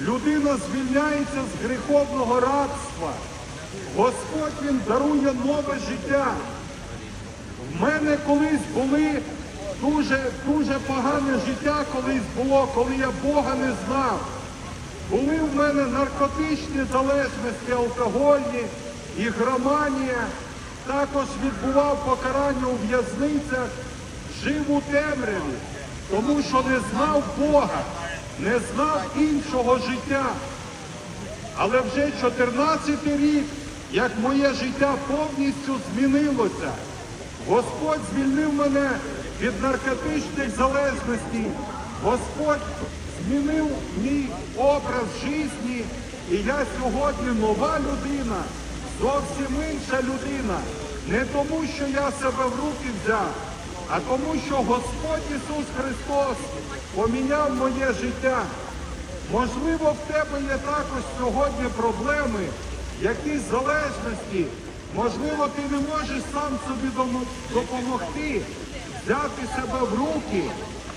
Людина звільняється з гріховного рабства. Господь Він дарує нове життя. В мене колись були дуже, дуже погане життя колись було, коли я Бога не знав. Були в мене наркотичні залежності, алкогольні, ігроманія. Також відбував покарання у в'язницях, жив у темряві, тому що не знав Бога, не знав іншого життя. Але вже 14 рік, як моє життя повністю змінилося. Господь звільнив мене від наркотичних залежностей. Господь змінив мій образ житті. І я сьогодні нова людина, зовсім інша людина. Не тому, що я себе в руки взяв, а тому, що Господь Ісус Христос поміняв моє життя. Можливо, в тебе є також сьогодні проблеми, якісь залежності. Можливо, ти не можеш сам собі допомогти, взяти себе в руки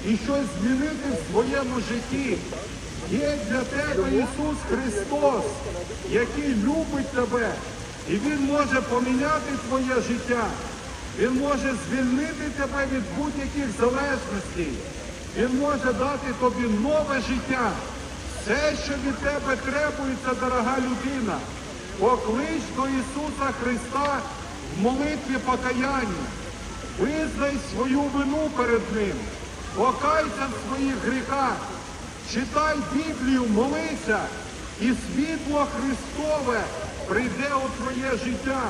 і щось змінити в своєму житті. Є для тебе Ісус Христос, який любить тебе, і Він може поміняти твоє життя. Він може звільнити тебе від будь-яких залежностей. Він може дати тобі нове життя. Все, що від тебе требується, дорога людина, поклич до Ісуса Христа в молитві покаяння. Визнай свою вину перед Ним, покайся в своїх гріхах, читай Біблію, молися, і світло Христове прийде у твоє життя.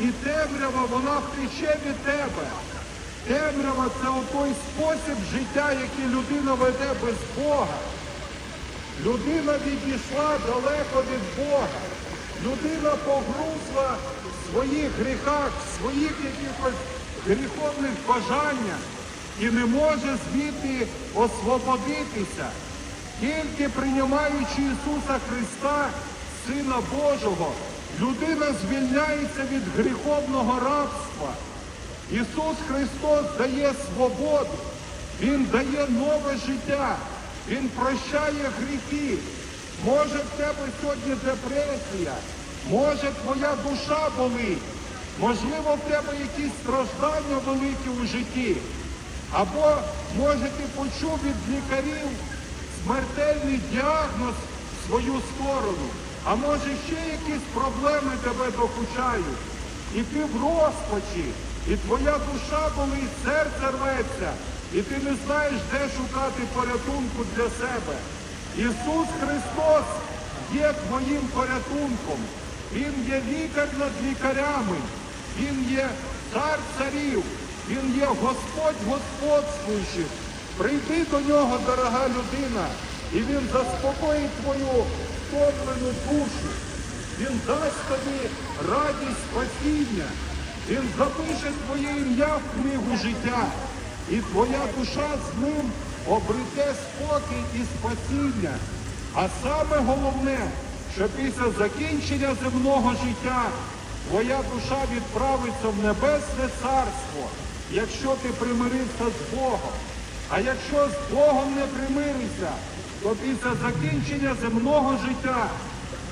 І темрява, вона втече від тебе. Темрява це той спосіб життя, який людина веде без Бога. Людина відійшла далеко від Бога. Людина погрузла в своїх гріхах, в своїх якихось гріховних бажаннях і не може звідти освободитися. Тільки приймаючи Ісуса Христа, Сина Божого, людина звільняється від гріховного рабства. Ісус Христос дає свободу, Він дає нове життя, Він прощає гріхи. Може в тебе сьогодні депресія, може твоя душа болить, можливо, в тебе якісь страждання великі у житті. Або може ти почув від лікарів смертельний діагноз в свою сторону, а може ще якісь проблеми тебе докучають. І ти в розпачі, і твоя душа болить, серце рветься, і ти не знаєш, де шукати порятунку для себе. Ісус Христос є твоїм порятунком. Він є лікар над лікарями, Він є цар царів, Він є Господь господствуючих. Прийди до нього, дорога людина, і він заспокоїть твою втомлену душу. Він дасть тобі радість спасіння. Він запише твоє ім'я в книгу життя. І твоя душа з ним обрете спокій і спасіння. А саме головне, що після закінчення земного життя твоя душа відправиться в небесне царство, якщо ти примирився з Богом. А якщо з Богом не примиришся, то після закінчення земного життя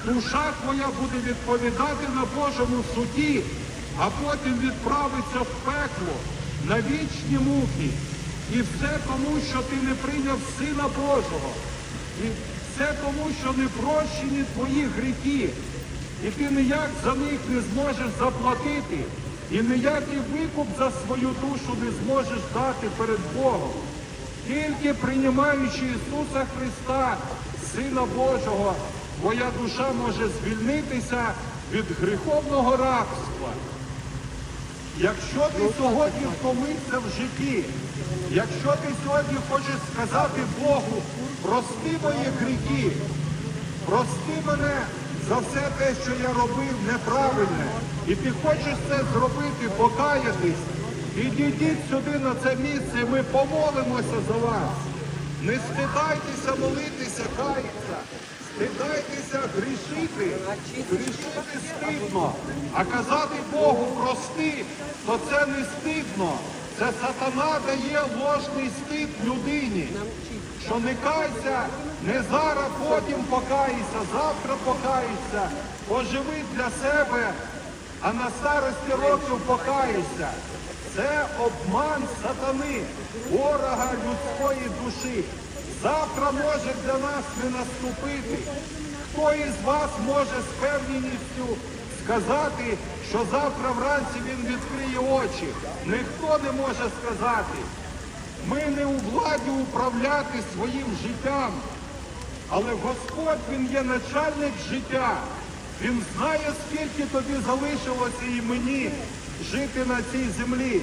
душа твоя буде відповідати на Божому суді, а потім відправиться в пекло на вічні муки. І все тому, що ти не прийняв Сина Божого. І все тому, що не прощені твої гріхи. І ти ніяк за них не зможеш заплатити. І ніякий викуп за свою душу не зможеш дати перед Богом. Тільки приймаючи Ісуса Христа, Сина Божого, твоя душа може звільнитися від гріховного рабства. Якщо ти сьогодні втомився в житті, якщо ти сьогодні хочеш сказати Богу, прости мої гріхи, прости мене за все те, що я робив неправильне, і ти хочеш це зробити, покаятись, підійдіть сюди на це місце, ми помолимося за вас. Не стидайтеся молитися, каятися, стидайтеся грішити, грішити стидно, а казати Богу прости, то це не стидно. Це сатана дає ложний стид людині, що не кайся, не зараз, потім покайся, завтра покайся, поживи для себе, а на старості років покаєшся. Це обман сатани, ворога людської душі. Завтра може для нас не наступити. Хто із вас може з певністю сказати, що завтра вранці він відкриє очі? Ніхто не може сказати. Ми не у владі управляти своїм життям, але Господь Він є начальник життя. Він знає, скільки тобі залишилося і мені жити на цій землі.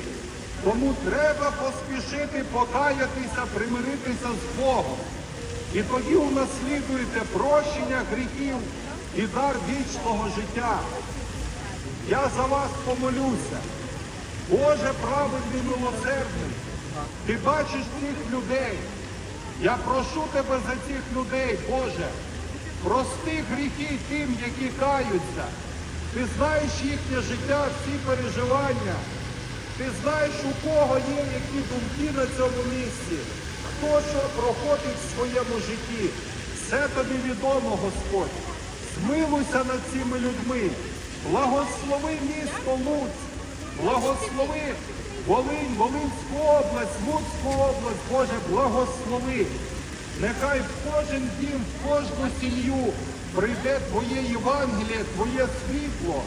Тому треба поспішити покаятися, примиритися з Богом. І тоді унаслідуєте прощення гріхів і дар вічного життя. Я за вас помолюся. Боже праведний милосердний, ти бачиш цих людей. Я прошу тебе за цих людей, Боже, прости гріхи тим, які каються. Ти знаєш їхнє життя, всі переживання. Ти знаєш, у кого є які думки на цьому місці, хто що проходить в своєму житті. Все тобі відомо, Господь. Змилуйся над цими людьми. Благослови місто Луцьк. Благослови Волинь, Волинську область, Луцьку область, Боже, благослови. Нехай в кожен дім, в кожну сім'ю прийде Твоє Євангеліє, Твоє світло.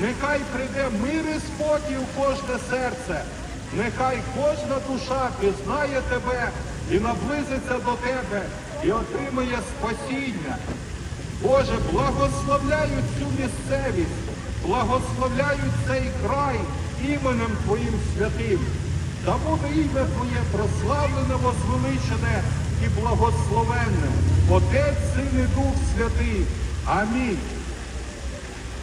Нехай прийде мир і спокій у кожне серце. Нехай кожна душа пізнає тебе і наблизиться до тебе і отримає спасіння. Боже, благословляють цю місцевість, благословляють цей край іменем Твоїм святим. Да буде ім'я Твоє прославлене, возвеличене і благословенне. Отець, Син і Дух Святий. Амінь.